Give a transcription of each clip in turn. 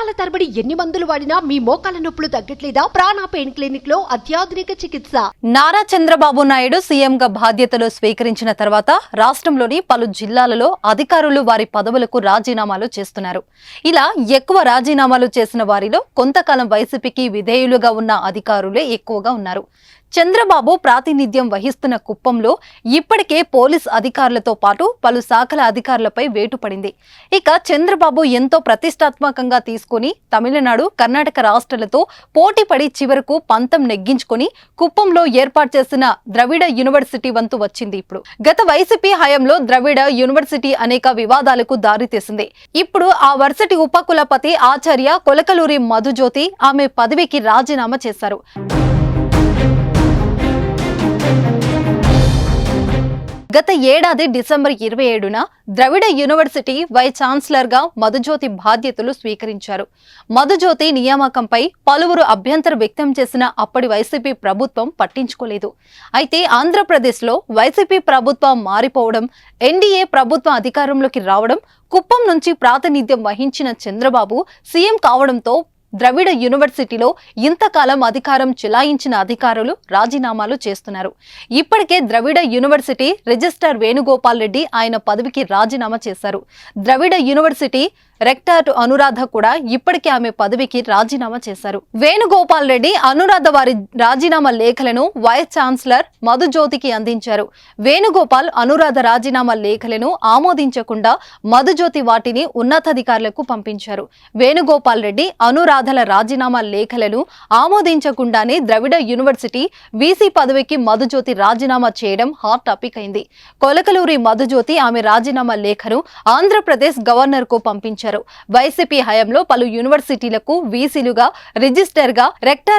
సంవత్సరాల తరబడి ఎన్ని మందులు వాడినా మీ మోకాల నొప్పులు తగ్గట్లేదా? ప్రాణ పెయిన్ క్లినిక్లో అత్యాధునిక చికిత్స. నారా చంద్రబాబు నాయుడు సీఎంగా బాధ్యతలు స్వీకరించిన తర్వాత రాష్ట్రంలోని పలు జిల్లాలలో అధికారులు వారి పదవులకు రాజీనామాలు చేస్తున్నారు. ఇలా ఎక్కువ రాజీనామాలు చేసిన వారిలో కొంతకాలం వైసీపీకి విధేయులుగా ఉన్న అధికారులే ఎక్కువగా ఉన్నారు. చంద్రబాబు ప్రాతినిధ్యం వహిస్తున్న కుప్పంలో ఇప్పటికే పోలీస్ అధికారులతో పాటు పలు శాఖల అధికారులపై వేటు పడింది. ఇక చంద్రబాబు ఎంతో ప్రతిష్టాత్మకంగా తీసుకుని తమిళనాడు కర్ణాటక రాష్ట్రాలతో పోటీపడి చివరకు పంతం నెగ్గించుకొని కుప్పంలో ఏర్పాటు చేసిన ద్రవిడ యూనివర్సిటీ వంతు వచ్చింది ఇప్పుడు. గత వైసీపీ హయాంలో ద్రవిడ యూనివర్సిటీ అనేక వివాదాలకు దారితీసింది ఇప్పుడు ఆ వర్సిటీ ఉపకులపతి ఆచార్య కొలకలూరి మధుజ్యోతి ఆమె పదవికి రాజీనామా చేశారు. గత ఏడాది డిసెంబర్ ఇరవై ఏడున ద్రవిడ యూనివర్సిటీ వైస్ ఛాన్సలర్గా మధుజ్యోతి బాధ్యతలు స్వీకరించారు. మధుజ్యోతి నియామకంపై పలువురు అభ్యంతరం వ్యక్తం చేసిన అప్పటి వైసీపీ ప్రభుత్వం పట్టించుకోలేదు. అయితే ఆంధ్రప్రదేశ్లో వైసీపీ ప్రభుత్వం మారిపోవడం ఎన్డీఏ ప్రభుత్వం అధికారంలోకి రావడం కుప్పం నుంచి ప్రాతినిధ్యం వహించిన చంద్రబాబు సీఎం కావడంతో ద్రవిడ యూనివర్సిటీలో ఇంతకాలం అధికారం చెలాయించిన అధికారులు రాజీనామాలు చేస్తున్నారు. ఇప్పటికే ద్రవిడ యూనివర్సిటీ రిజిస్టార్ వేణుగోపాల్ రెడ్డి ఆయన పదవికి రాజీనామా చేశారు. ద్రవిడ యూనివర్సిటీ రెక్టార్ అనురాధ కూడా ఇప్పటికే ఆమె పదవికి రాజీనామా చేశారు. వేణుగోపాల్ రెడ్డి అనురాధ వారి రాజీనామా లేఖలను వైస్ ఛాన్సలర్ మధుజ్యోతికి అందించారు. వేణుగోపాల్ అనురాధ రాజీనామా లేఖలను ఆమోదించకుండా మధుజ్యోతి వాటిని ఉన్నతాధికారులకు పంపించారు. వేణుగోపాల్ రెడ్డి అనురాధ అనురాధల రాజీనామా లేఖలను ఆమోదించకుండానే ద్రవిడ యూనివర్సిటీ వీసీ పదవికి మధుజ్యోతి రాజీనామా చేయడం హాట్ టాపిక్ అయింది. కొలకలూరి మధుజ్యోతి ఆమె రాజీనామా లేఖను ఆంధ్రప్రదేశ్ గవర్నర్కు పంపించారు. వైసీపీ హయాంలో పలు యూనివర్సిటీలకు వీసీలుగా రిజిస్టర్గా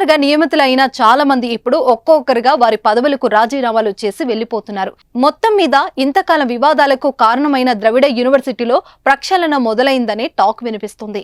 గా నియమితులైన చాలా మంది ఇప్పుడు ఒక్కొక్కరుగా వారి పదవులకు రాజీనామాలు చేసి వెళ్ళిపోతున్నారు మొత్తం మీద ఇంతకాలం వివాదాలకు కారణమైన ద్రవిడ యూనివర్సిటీలో ప్రక్షాళన మొదలైందనే టాక్ వినిపిస్తుంది.